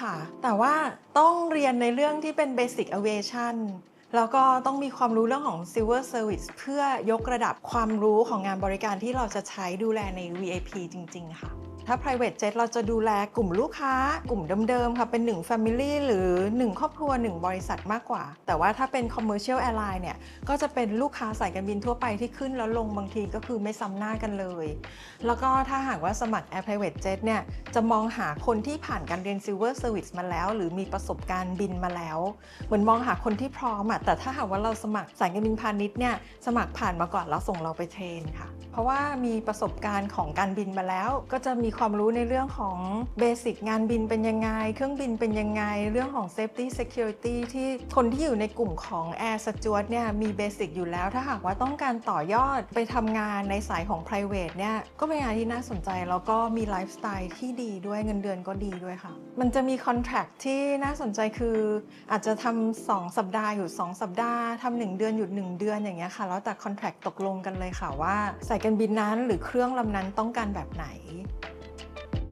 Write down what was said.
ค่ะ แต่ว่าต้องเรียนในเรื่องที่เป็น Basic Aviation แล้วก็ต้องมีความรู้เรื่องของ Silver Service เพื่อยกระดับความรู้ของงานบริการที่เราจะใช้ดูแลใน VIP จริง ๆ ค่ะ ถ้า private jet เราจะดูแลกลุ่มลูกค้า กลุ่มเดิม ๆ ค่ะ เป็น 1 family หรือ 1 ครอบครัว 1 บริษัทมากกว่า แต่ว่าถ้าเป็น commercial airline เนี่ย ก็จะเป็นลูกค้าสายการบินทั่วไปที่ขึ้นแล้วลงบางทีก็คือไม่ซ้ำหน้ากันเลย แล้วก็ถ้าหากว่าสมัคร Air Private Jet เนี่ย จะมองหาคนที่ผ่านการเรียน Silver Service มาแล้ว หรือมีประสบการณ์บินมาแล้ว เหมือนมองหาคนที่พร้อมอะแต่ถ้าหากว่าเราสมัครสายการบินพาณิชย์เนี่ยสมัครผ่านมาก่อนแล้วส่งเราไปเทรนค่ะ เพราะว่ามีประสบการณ์ของการบินมาแล้ว ก็จะมีความรู้ในเรื่องของเบสิกงานบินเป็นยังไง เครื่องบินเป็นยังไง เรื่องของ Safety Security ที่คนที่อยู่ในกลุ่มของ Air Steward เนี่ยมีเบสิกอยู่แล้ว ถ้าหากว่าต้องการต่อยอดไปทำงานในสายของ private เนี่ยก็เป็นงานที่น่าสนใจ แล้วก็มีไลฟ์สไตล์ที่ดีด้วยเงินเดือนก็ดีด้วยค่ะ มันจะมีคอนแท c t ที่น่าสนใจคืออาจจะทำ2สัปดาห์หยุด2 สัปดาห์ทำหนึ่งเดือนหยุด 1 เดือนอย่างเงี้ยค่ะ แล้วแต่คอนแทคตกลงกันเลยค่ะว่าสายการบินนั้นหรือเครื่องลำนั้นต้องการแบบไหน